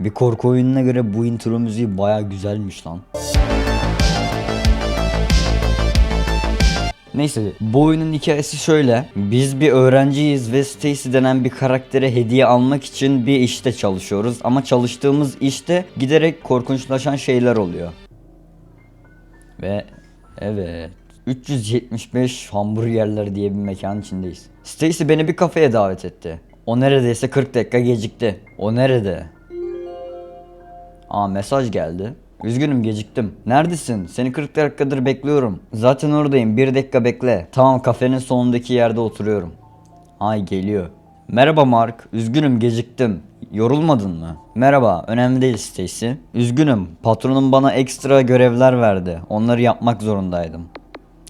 Bir korku oyununa göre bu intro müziği baya güzelmiş lan. Neyse bu oyunun hikayesi şöyle. Biz bir öğrenciyiz ve Stacy denen bir karaktere hediye almak için bir işte çalışıyoruz. Ama çalıştığımız işte giderek korkunçlaşan şeyler oluyor. Ve evet 375 hamburgerler diye bir mekanın içindeyiz. Stacy beni bir kafeye davet etti. O neredeyse 40 dakika gecikti. O nerede? Aa mesaj geldi. Üzgünüm geciktim. Neredesin? Seni 40 dakikadır bekliyorum. Zaten oradayım. Bir dakika bekle. Tamam kafenin sonundaki yerde oturuyorum. Ay geliyor. Merhaba Mark. Üzgünüm geciktim. Yorulmadın mı? Merhaba. Önemli değil Stacy. Üzgünüm. Patronum bana ekstra görevler verdi. Onları yapmak zorundaydım.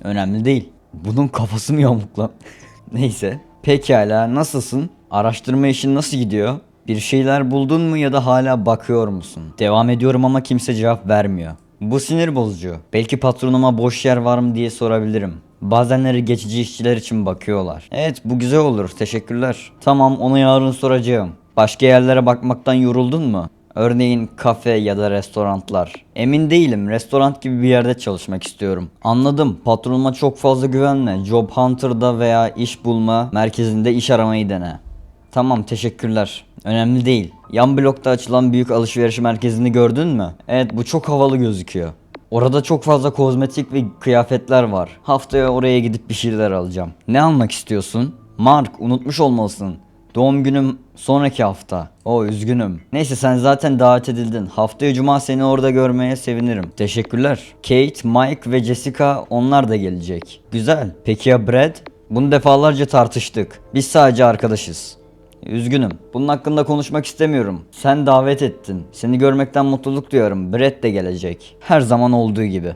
Önemli değil. Bunun kafası mı yamuk lan? Neyse. Pekala nasılsın? Araştırma işin nasıl gidiyor? Bir şeyler buldun mu ya da hala bakıyor musun? Devam ediyorum ama kimse cevap vermiyor. Bu sinir bozucu. Belki patronuma boş yer var mı diye sorabilirim. Bazenleri geçici işçiler için bakıyorlar. Evet bu güzel olur teşekkürler. Tamam onu yarın soracağım. Başka yerlere bakmaktan yoruldun mu? Örneğin kafe ya da restoranlar. Emin değilim. Restoran gibi bir yerde çalışmak istiyorum. Anladım. Patronuma çok fazla güvenme. Job Hunter'da veya iş bulma merkezinde iş aramayı dene. Tamam teşekkürler. Önemli değil. Yan blokta açılan büyük alışveriş merkezini gördün mü? Evet bu çok havalı gözüküyor. Orada çok fazla kozmetik ve kıyafetler var. Haftaya oraya gidip bir şeyler alacağım. Ne almak istiyorsun? Mark unutmuş olmalısın. Doğum günüm sonraki hafta. O üzgünüm. Neyse sen zaten davet edildin. Haftaya cuma seni orada görmeye sevinirim. Teşekkürler. Kate, Mike ve Jessica onlar da gelecek. Güzel. Peki ya Brad? Bunu defalarca tartıştık. Biz sadece arkadaşız. Üzgünüm. Bunun hakkında konuşmak istemiyorum. Sen davet ettin. Seni görmekten mutluluk duyuyorum. Brett de gelecek. Her zaman olduğu gibi.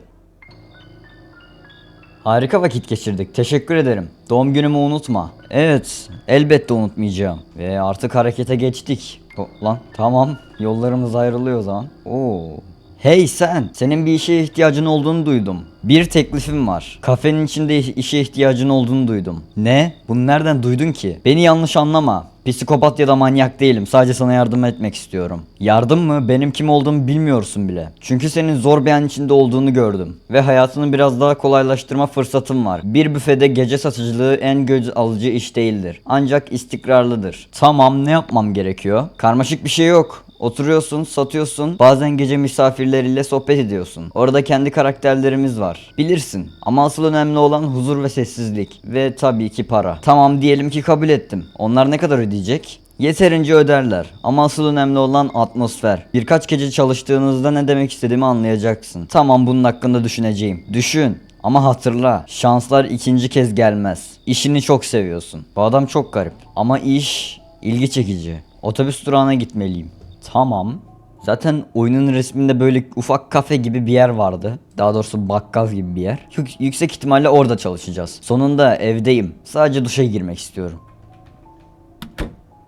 Harika vakit geçirdik. Teşekkür ederim. Doğum günümü unutma. Evet, elbette unutmayacağım. Ve artık harekete geçtik. O, lan tamam. Yollarımız ayrılıyor o zaman. Oo. Hey sen, senin bir işe ihtiyacın olduğunu duydum. Bir teklifim var. Kafenin içinde işe ihtiyacın olduğunu duydum. Ne? Bunu nereden duydun ki? Beni yanlış anlama. Psikopat ya da manyak değilim. Sadece sana yardım etmek istiyorum. Yardım mı? Benim kim olduğumu bilmiyorsun bile. Çünkü senin zor bir an içinde olduğunu gördüm. Ve hayatını biraz daha kolaylaştırma fırsatım var. Bir büfede gece satıcılığı en göz alıcı iş değildir. Ancak istikrarlıdır. Tamam ne yapmam gerekiyor? Karmaşık bir şey yok. Oturuyorsun, satıyorsun, bazen gece misafirleriyle sohbet ediyorsun. Orada kendi karakterlerimiz var. Bilirsin. Ama asıl önemli olan huzur ve sessizlik. Ve tabii ki para. Tamam diyelim ki kabul ettim. Onlar ne kadar ödeyecek? Yeterince öderler ama asıl önemli olan atmosfer. Birkaç gece çalıştığınızda ne demek istediğimi anlayacaksın. Tamam bunun hakkında düşüneceğim. Düşün. Ama hatırla, şanslar ikinci kez gelmez. İşini çok seviyorsun. Bu adam çok garip. Ama iş ilgi çekici. Otobüs durağına gitmeliyim. Tamam. Zaten oyunun resminde böyle ufak kafe gibi bir yer vardı. Daha doğrusu bakkal gibi bir yer. Yük- yüksek ihtimalle orada çalışacağız. Sonunda evdeyim. Sadece duşa girmek istiyorum.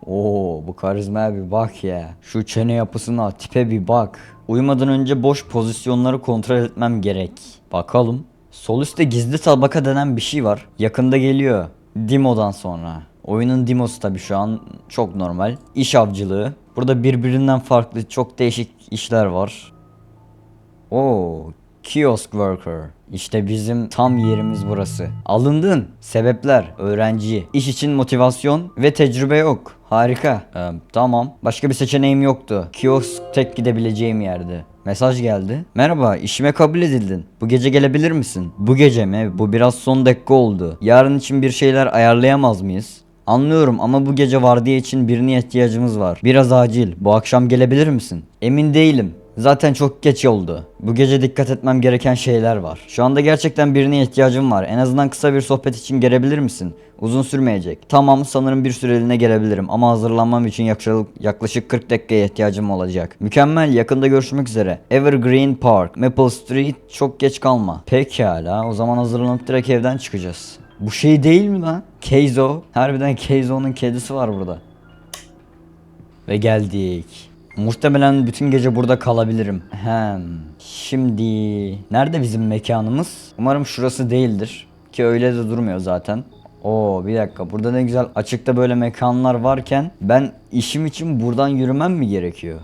Oo bu karizmaya bir bak ya. Şu çene yapısına, tipe bir bak. Uyumadan önce boş pozisyonları kontrol etmem gerek. Bakalım. Sol üstte gizli tabaka denen bir şey var. Yakında geliyor. Dimo'dan sonra. Oyunun Dimo'su tabi şu an çok normal. İş avcılığı. Burada birbirinden farklı çok değişik işler var. Oo, kiosk worker. İşte bizim tam yerimiz burası. Alındın. Sebepler, öğrenci, iş için motivasyon ve tecrübe yok. Harika. Ee, tamam. Başka bir seçeneğim yoktu. Kiosk tek gidebileceğim yerdi. Mesaj geldi. Merhaba, işime kabul edildin. Bu gece gelebilir misin? Bu gece mi? Bu biraz son dakika oldu. Yarın için bir şeyler ayarlayamaz mıyız? Anlıyorum ama bu gece vardiya için birine ihtiyacımız var. Biraz acil. Bu akşam gelebilir misin? Emin değilim. Zaten çok geç oldu. Bu gece dikkat etmem gereken şeyler var. Şu anda gerçekten birine ihtiyacım var. En azından kısa bir sohbet için gelebilir misin? Uzun sürmeyecek. Tamam sanırım bir süreliğine gelebilirim ama hazırlanmam için yaklaşık, yaklaşık 40 dakikaya ihtiyacım olacak. Mükemmel yakında görüşmek üzere. Evergreen Park, Maple Street çok geç kalma. Pekala o zaman hazırlanıp direkt evden çıkacağız. Bu şey değil mi lan? Keizo. Harbiden Keizo'nun kedisi var burada. Ve geldik. Muhtemelen bütün gece burada kalabilirim. Hem. Şimdi nerede bizim mekanımız? Umarım şurası değildir. Ki öyle de durmuyor zaten. Oo bir dakika burada ne güzel açıkta böyle mekanlar varken ben işim için buradan yürümem mi gerekiyor?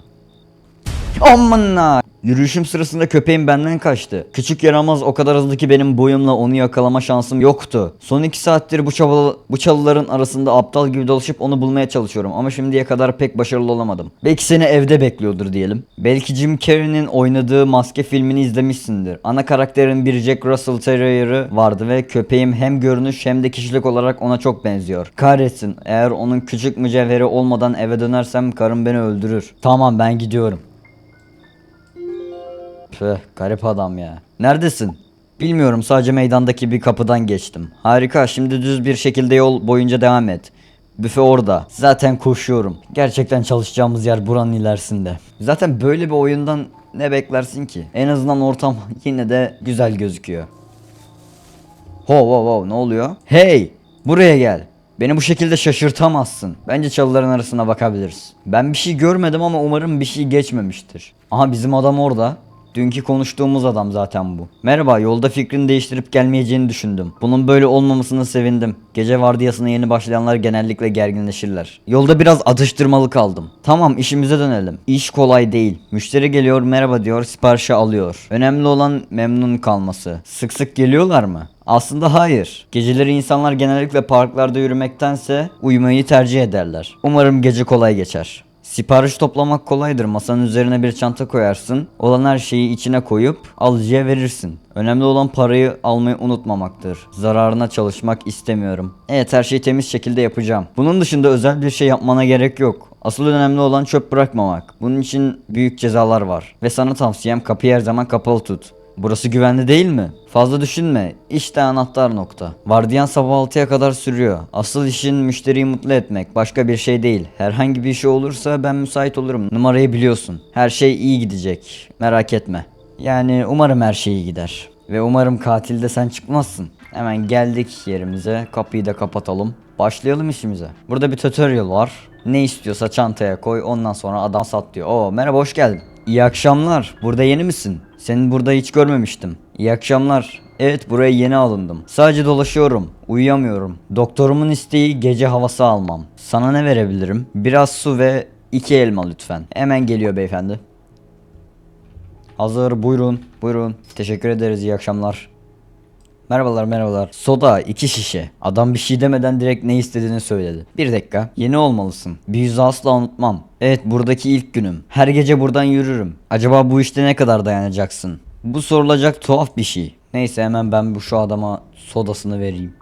Amına! Yürüyüşüm sırasında köpeğim benden kaçtı. Küçük yaramaz o kadar hızlı ki benim boyumla onu yakalama şansım yoktu. Son iki saattir bu, çabala, bu çalıların arasında aptal gibi dolaşıp onu bulmaya çalışıyorum ama şimdiye kadar pek başarılı olamadım. Belki seni evde bekliyordur diyelim. Belki Jim Carrey'nin oynadığı Maske filmini izlemişsindir. Ana karakterin bir Jack Russell Terrier'ı vardı ve köpeğim hem görünüş hem de kişilik olarak ona çok benziyor. Kahretsin eğer onun küçük mücevheri olmadan eve dönersem karım beni öldürür. Tamam ben gidiyorum. Püh garip adam ya. Neredesin? Bilmiyorum sadece meydandaki bir kapıdan geçtim. Harika şimdi düz bir şekilde yol boyunca devam et. Büfe orada. Zaten koşuyorum. Gerçekten çalışacağımız yer buranın ilerisinde. Zaten böyle bir oyundan ne beklersin ki? En azından ortam yine de güzel gözüküyor. Ho ho ho ne oluyor? Hey buraya gel. Beni bu şekilde şaşırtamazsın. Bence çalıların arasına bakabiliriz. Ben bir şey görmedim ama umarım bir şey geçmemiştir. Aha bizim adam orada. Dünkü konuştuğumuz adam zaten bu. Merhaba, yolda fikrini değiştirip gelmeyeceğini düşündüm. Bunun böyle olmamasına sevindim. Gece vardiyasına yeni başlayanlar genellikle gerginleşirler. Yolda biraz atıştırmalı kaldım. Tamam, işimize dönelim. İş kolay değil. Müşteri geliyor, merhaba diyor, siparişi alıyor. Önemli olan memnun kalması. Sık sık geliyorlar mı? Aslında hayır. Geceleri insanlar genellikle parklarda yürümektense uyumayı tercih ederler. Umarım gece kolay geçer. Sipariş toplamak kolaydır. Masanın üzerine bir çanta koyarsın. Olan her şeyi içine koyup alıcıya verirsin. Önemli olan parayı almayı unutmamaktır. Zararına çalışmak istemiyorum. Evet her şeyi temiz şekilde yapacağım. Bunun dışında özel bir şey yapmana gerek yok. Asıl önemli olan çöp bırakmamak. Bunun için büyük cezalar var. Ve sana tavsiyem kapıyı her zaman kapalı tut. Burası güvenli değil mi? Fazla düşünme. İşte anahtar nokta. Vardiyan sabah 6'ya kadar sürüyor. Asıl işin müşteriyi mutlu etmek. Başka bir şey değil. Herhangi bir şey olursa ben müsait olurum. Numarayı biliyorsun. Her şey iyi gidecek. Merak etme. Yani umarım her şey iyi gider. Ve umarım katilde sen çıkmazsın. Hemen geldik yerimize. Kapıyı da kapatalım. Başlayalım işimize. Burada bir tutorial var. Ne istiyorsa çantaya koy ondan sonra adam sat diyor. Oo merhaba hoş geldin. İyi akşamlar. Burada yeni misin? Seni burada hiç görmemiştim. İyi akşamlar. Evet buraya yeni alındım. Sadece dolaşıyorum. Uyuyamıyorum. Doktorumun isteği gece havası almam. Sana ne verebilirim? Biraz su ve iki elma lütfen. Hemen geliyor beyefendi. Hazır buyurun. Buyurun. Teşekkür ederiz iyi akşamlar. Merhabalar merhabalar. Soda iki şişe. Adam bir şey demeden direkt ne istediğini söyledi. Bir dakika. Yeni olmalısın. Bir yüzü asla unutmam. Evet buradaki ilk günüm. Her gece buradan yürürüm. Acaba bu işte ne kadar dayanacaksın? Bu sorulacak tuhaf bir şey. Neyse hemen ben bu şu adama sodasını vereyim.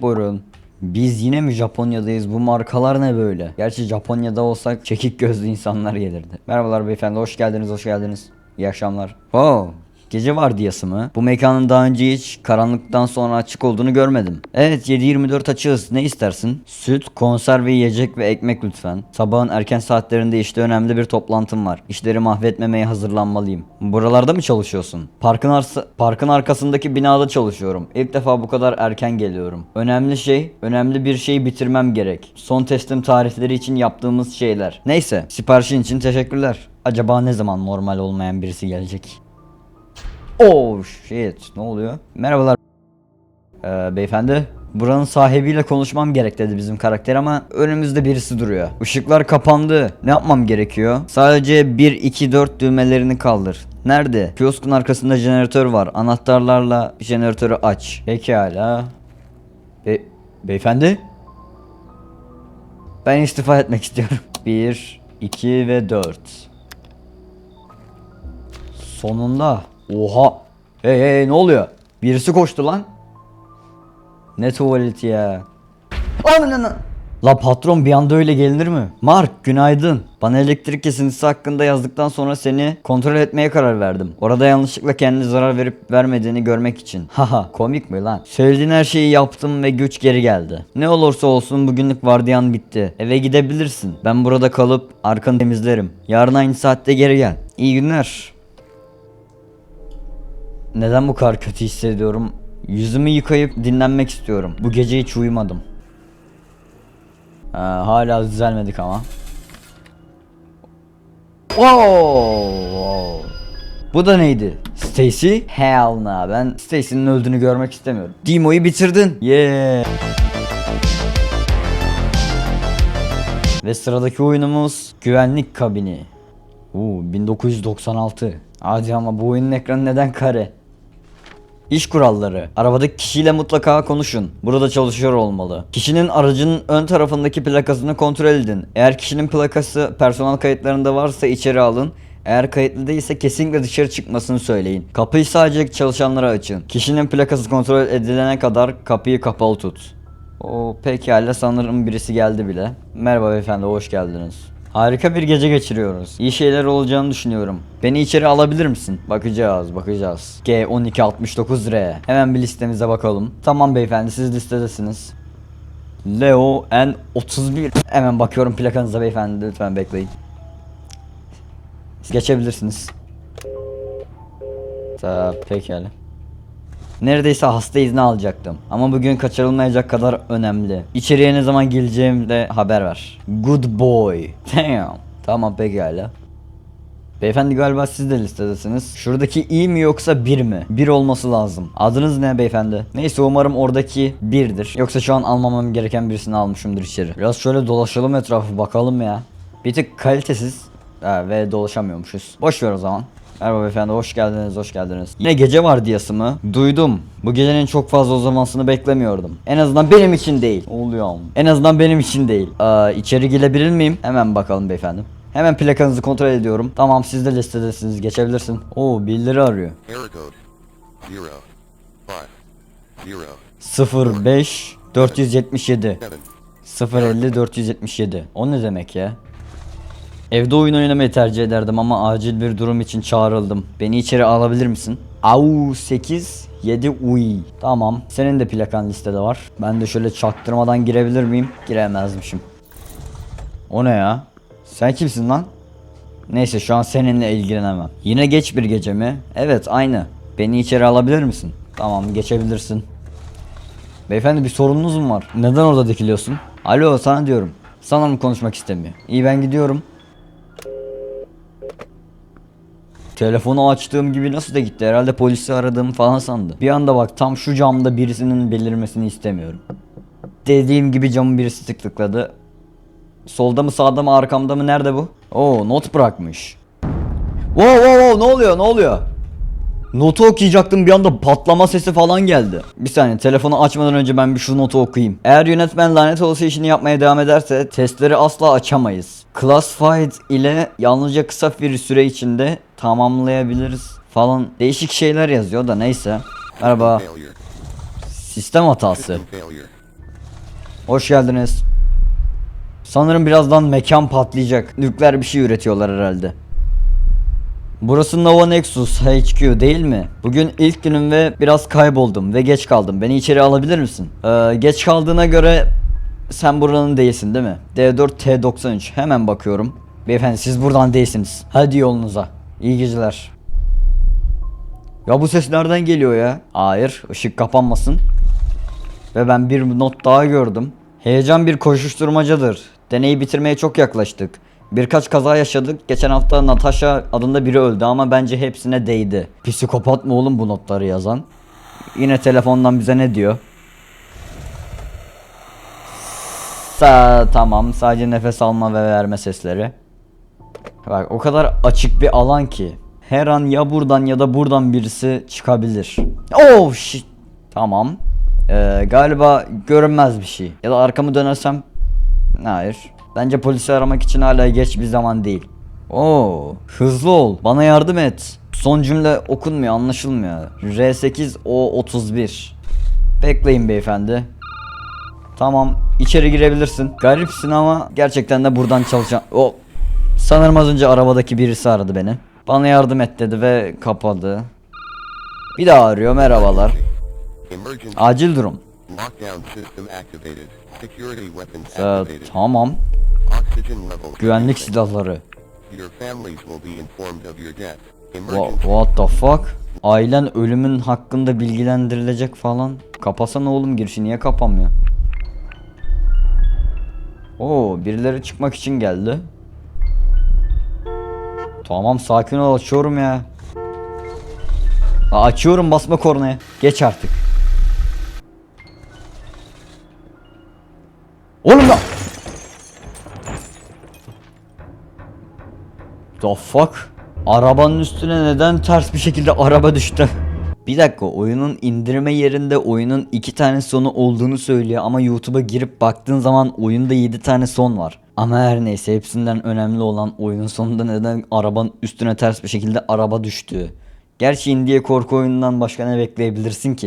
Buyurun. Biz yine mi Japonya'dayız? Bu markalar ne böyle? Gerçi Japonya'da olsak çekik gözlü insanlar gelirdi. Merhabalar beyefendi, hoş geldiniz, hoş geldiniz. İyi akşamlar. Oh, gece vardiyası mı? Bu mekanın daha önce hiç karanlıktan sonra açık olduğunu görmedim. Evet, 7-24 açığız. Ne istersin? Süt, konserve yiyecek ve ekmek lütfen. Sabahın erken saatlerinde işte önemli bir toplantım var. İşleri mahvetmemeye hazırlanmalıyım. Buralarda mı çalışıyorsun? Parkın, arsa, parkın arkasındaki binada çalışıyorum. İlk defa bu kadar erken geliyorum. Önemli şey, önemli bir şeyi bitirmem gerek. Son teslim tarihleri için yaptığımız şeyler. Neyse, siparişin için teşekkürler. Acaba ne zaman normal olmayan birisi gelecek? Oh shit, ne oluyor? Merhabalar. Ee, beyefendi. Buranın sahibiyle konuşmam gerek dedi bizim karakter ama önümüzde birisi duruyor. Işıklar kapandı. Ne yapmam gerekiyor? Sadece 1 2 4 düğmelerini kaldır. Nerede? Kioskun arkasında jeneratör var. Anahtarlarla jeneratörü aç. Pekala. Be beyefendi? Ben istifa etmek istiyorum. 1 2 ve 4. Sonunda. Oha. Hey hey ne oluyor? Birisi koştu lan. Ne tuvaleti ya? Ananı. La patron bir anda öyle gelinir mi? Mark günaydın. Bana elektrik kesintisi hakkında yazdıktan sonra seni kontrol etmeye karar verdim. Orada yanlışlıkla kendine zarar verip vermediğini görmek için. Haha komik mi lan? Söylediğin her şeyi yaptım ve güç geri geldi. Ne olursa olsun bugünlük vardiyan bitti. Eve gidebilirsin. Ben burada kalıp arkanı temizlerim. Yarın aynı saatte geri gel. İyi günler. Neden bu kadar kötü hissediyorum? Yüzümü yıkayıp dinlenmek istiyorum. Bu gece hiç uyumadım. Ha, hala düzelmedik ama. Oo! Bu da neydi? Stacy? Hell no. Ben Stacy'nin öldüğünü görmek istemiyorum. Demo'yu bitirdin. Yeah. Ve sıradaki oyunumuz güvenlik kabini. Oo 1996. Hadi ama bu oyunun ekranı neden kare? İş kuralları. Arabadaki kişiyle mutlaka konuşun. Burada çalışıyor olmalı. Kişinin aracının ön tarafındaki plakasını kontrol edin. Eğer kişinin plakası personel kayıtlarında varsa içeri alın. Eğer kayıtlı değilse kesinlikle dışarı çıkmasını söyleyin. Kapıyı sadece çalışanlara açın. Kişinin plakası kontrol edilene kadar kapıyı kapalı tut. O pekala sanırım birisi geldi bile. Merhaba beyefendi hoş geldiniz. Harika bir gece geçiriyoruz. İyi şeyler olacağını düşünüyorum. Beni içeri alabilir misin? Bakacağız, bakacağız. G1269R. Hemen bir listemize bakalım. Tamam beyefendi siz listedesiniz. Leo N31. Hemen bakıyorum plakanıza beyefendi lütfen bekleyin. Geçebilirsiniz. Ta pekala. Neredeyse hasta izni alacaktım. Ama bugün kaçırılmayacak kadar önemli. İçeriye ne zaman geleceğim de haber ver. Good boy. Damn. Tamam pekala. Beyefendi galiba siz de listedesiniz. Şuradaki iyi mi yoksa bir mi? Bir olması lazım. Adınız ne beyefendi? Neyse umarım oradaki birdir. Yoksa şu an almamam gereken birisini almışımdır içeri. Biraz şöyle dolaşalım etrafı bakalım ya. Bir tık kalitesiz ha, ve dolaşamıyormuşuz. Boş ver o zaman. Merhaba beyefendi hoş geldiniz hoş geldiniz. Yine gece vardiyası mı? Duydum. Bu gecenin çok fazla uzamasını beklemiyordum. En azından benim için değil. Oluyor. En azından benim için değil. Aa, içeri girebilir miyim? Hemen bakalım beyefendi. Hemen plakanızı kontrol ediyorum. Tamam siz de listedesiniz geçebilirsin. Oo birileri arıyor. Error code zero five zero 05 477 seven 050 477. O ne demek ya? Evde oyun oynamayı tercih ederdim ama acil bir durum için çağrıldım. Beni içeri alabilir misin? Au 8 7 uy. Tamam. Senin de plakan listede var. Ben de şöyle çaktırmadan girebilir miyim? Giremezmişim. O ne ya? Sen kimsin lan? Neyse şu an seninle ilgilenemem. Yine geç bir gece mi? Evet aynı. Beni içeri alabilir misin? Tamam geçebilirsin. Beyefendi bir sorununuz mu var? Neden orada dikiliyorsun? Alo sana diyorum. Sanırım konuşmak istemiyor. İyi ben gidiyorum. Telefonu açtığım gibi nasıl da gitti? Herhalde polisi aradığımı falan sandı. Bir anda bak tam şu camda birisinin belirmesini istemiyorum. Dediğim gibi camı birisi tık tıkladı. Solda mı sağda mı arkamda mı nerede bu? Oo not bırakmış. Wow wow wow ne oluyor ne oluyor? Notu okuyacaktım bir anda patlama sesi falan geldi. Bir saniye telefonu açmadan önce ben bir şu notu okuyayım. Eğer yönetmen lanet olası işini yapmaya devam ederse testleri asla açamayız. Classified ile yalnızca kısa bir süre içinde tamamlayabiliriz falan değişik şeyler yazıyor da neyse. Merhaba. Sistem hatası. Hoş geldiniz. Sanırım birazdan mekan patlayacak. Nükleer bir şey üretiyorlar herhalde. Burası Nova Nexus HQ değil mi? Bugün ilk günüm ve biraz kayboldum ve geç kaldım. Beni içeri alabilir misin? Ee, geç kaldığına göre sen buranın değilsin değil mi? D4T93 hemen bakıyorum. Beyefendi siz buradan değilsiniz. Hadi yolunuza. İyi geceler. Ya bu ses nereden geliyor ya? Hayır ışık kapanmasın. Ve ben bir not daha gördüm. Heyecan bir koşuşturmacadır. Deneyi bitirmeye çok yaklaştık. Birkaç kaza yaşadık. Geçen hafta Natasha adında biri öldü ama bence hepsine değdi. Psikopat mı oğlum bu notları yazan? Yine telefondan bize ne diyor? Sa tamam sadece nefes alma ve verme sesleri. Bak o kadar açık bir alan ki. Her an ya buradan ya da buradan birisi çıkabilir. Oh shit. Tamam. Ee, galiba görünmez bir şey. Ya da arkamı dönersem... Hayır. Bence polisi aramak için hala geç bir zaman değil. Oo, hızlı ol. Bana yardım et. Son cümle okunmuyor, anlaşılmıyor. R8 O31. Bekleyin beyefendi. Tamam, içeri girebilirsin. Garipsin ama gerçekten de buradan çalışan... O Sanırım az önce arabadaki birisi aradı beni. Bana yardım et dedi ve kapadı. Bir daha arıyor merhabalar. Acil durum. Lockdown system activated security weapons Ee, activated tamam. oxygen level Güvenlik silahları. your families will be informed of your death Wha- emergency what the fuck? Ailen ölümün hakkında bilgilendirilecek falan. Kapasana oğlum girişi niye kapanmıyor? Oo birileri çıkmak için geldi. Tamam sakin ol açıyorum ya. Aa, açıyorum basma kornaya. Geç artık. Oğlum da. The fuck? Arabanın üstüne neden ters bir şekilde araba düştü? Bir dakika oyunun indirme yerinde oyunun iki tane sonu olduğunu söylüyor ama YouTube'a girip baktığın zaman oyunda 7 tane son var. Ama her neyse hepsinden önemli olan oyunun sonunda neden arabanın üstüne ters bir şekilde araba düştüğü. Gerçi indiye korku oyunundan başka ne bekleyebilirsin ki?